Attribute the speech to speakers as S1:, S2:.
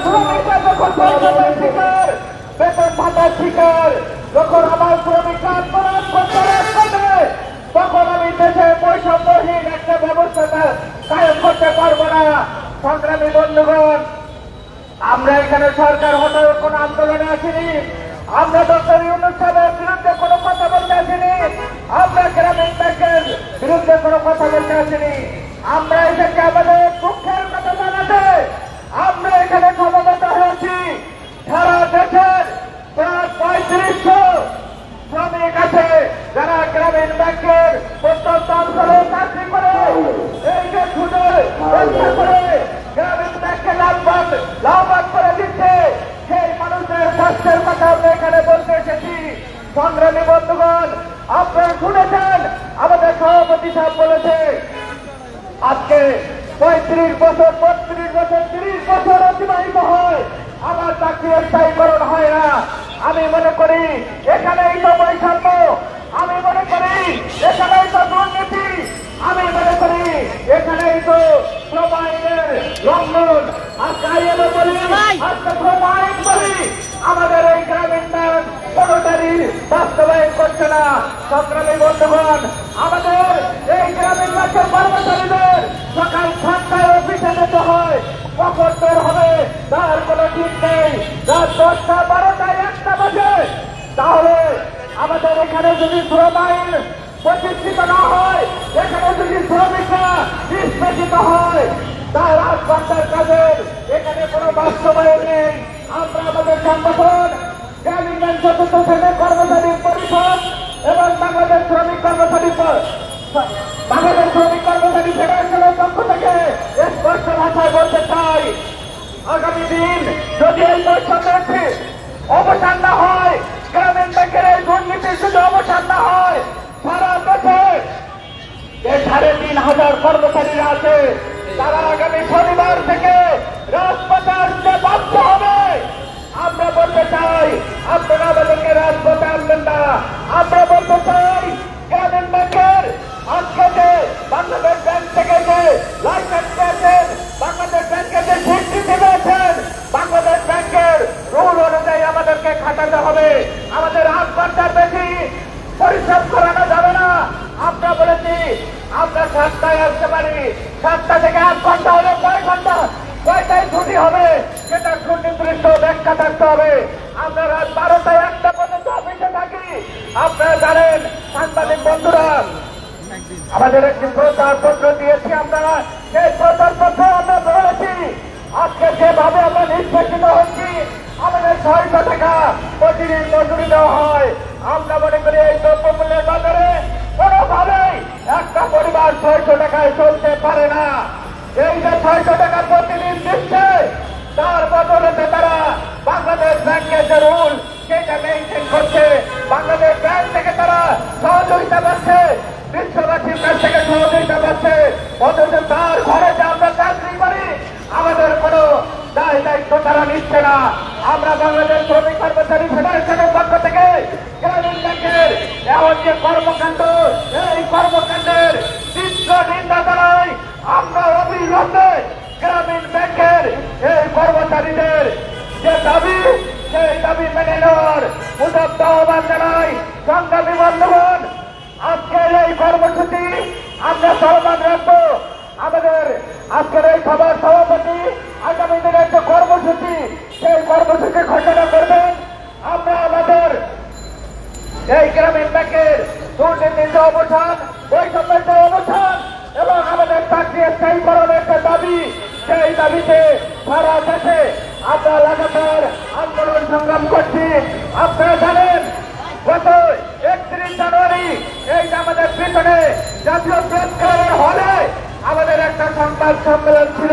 S1: শ্রমিকরা যখন বৈষম্যের শিকার আমার শ্রমিকরা আত্মরাজ করতে রাস্তাতে তখন আমি দেশে বৈষম্যহীন একটা ব্যবস্থাটা কায়েম করতে পারব আমরা এখানে সরকার হটানোর কোন আন্দোলনে আমরা ডক্টর ইউনুস সাহেবের কোনো কথা বলতে আমরা গ্রামীণ ব্যাংকের বিরুদ্ধে কোনো কথা বলতে আমরা এসেছি আমাদের দুঃখের স্বাস্থ্যের কথা আমরা এখানে বলতে এসেছি। সংগ্রামী বন্ধুগণ আপনারা শুনেছেন আমাদের সভাপতি সাহেব বলেছে আজকে পঁয়ত্রিশ বছর বত্রিশ বছর তিরিশ বছর অতিবাহিত হয়। আমার চাকরি স্থায়ীকরণ হয় না। আমি মনে করি এখানে এখানেই তো বৈষম্য। আমি মনে করি এখানেই তো দুর্নীতি। আমি মনে করি এখানেই তো শ্রম আইনের লঙ্ঘন আজকে আইএলও বলি আজকে শ্রম আইন বলি। আমাদের এই গ্রামীণ ব্যাংক কোনোটারই বাস্তবায়ন করছে না। সংগ্রামী বন্ধুগণ, আমাদের এই গ্রামীণ ব্যাংকের কর্মচারীদের সকাল সাতটায় অফিসে যেতে হয়। কখন বের হবে, তার কোনো ঠিক নেই। রাত দশটা বারোটায় একটা বাজে। তাহলে আমাদের এখানে যদি শ্রম প্রতিষ্ঠিত না হয়, এখানে যদি শ্রমিকরা নিষ্পেষিত হয়, তার রাজবান্ধার কাজের এখানে কোনো বাস্তবায়ন সংগঠন গ্রামীণ ব্যাংক চতুর্থ শ্রেণির কর্মচারী পরিষদ এবং বাংলাদেশ শ্রমিক কর্মচারী বাংলাদেশ শ্রমিক কর্মচারী ফেডারেশনের পক্ষ থেকে স্পষ্ট ভাষায় বলতে চাই, আগামী দিন যদি এই বৈষম্যের অবসান না হয়, গ্রামীণ ব্যাংকের এই দুর্নীতির যদি অবসান না হয়, সারা দেশে যে সাড়ে তিন হাজার কর্মচারীরা আছে, তারা আগামী শনিবার থেকে আপনারা আমাদেরকে রাজপথে আনবেন না। আমরা বলতে চাই, গ্রামীণ ব্যাংকের আজকে যে বাংলাদেশ ব্যাংক থেকে যে লাইসেন্স পেয়েছেন, বাংলাদেশ ব্যাংকে যে স্বীকৃতি পেয়েছেন বাংলাদেশ ব্যাংকের রুল অনুযায়ী আমাদেরকে খাটাতে হবে। আমাদের আট ঘণ্টার বেশি পরিশ্রম করানো যাবে না। আমরা বলেছি, আমরা সাতটায় আসতে পারি। সাতটা থেকে আট ঘণ্টা হলে কয় ঘণ্টা। কয়টায় ছুটি হবে। সেটা সুনির্দিষ্ট ব্যাখ্যা থাকতে হবে। আমাদের একটি প্রচার পত্র দিয়েছি আমরা। সেই প্রচার পত্র আমরা বলেছি, আজকে যেভাবে আমরা নিষ্পেষিত হচ্ছি, আমাদের ছয়শো টাকা প্রতিদিন মজুরি দেওয়া হয়। আমরা মনে করি এই দ্রব্যমূল্যের বাজারে কোনোভাবেই একটা পরিবার ছয়শো টাকায় চলতে পারে না। এই যে ছয়শো টাকা প্রতিদিন দিচ্ছে অথচ তার ঘরে যে আমরা চাকরি করি আমাদের কোনো দায় দায়িত্ব তারা নিচ্ছে না। আমরা বাংলাদেশ শ্রমিক কর্মচারী ফেডারেশনের পক্ষ থেকে গ্রামীণ ব্যাংকের ব্যাংকের এই কর্মচারীদের মেনে আজকের এই কর্মসূচি আমরা চলমান রাখব। আমাদের আজকের এই সভার সভাপতি আগামী দিনের একটা কর্মসূচি, সেই কর্মসূচি ঘোষণা করবেন। আমরা আমাদের এই গ্রামীণ ব্যাংকের দুর্নীতি যে অবসান, বৈষম্যের যে অবসান এবং আমাদের চাকরি স্থায়ীকরণের একটা দাবি, সেই দাবিতে সারা দেশে আমরা লাগাতার আন্দোলন সংগ্রাম করছি। সম্মেলন ছিল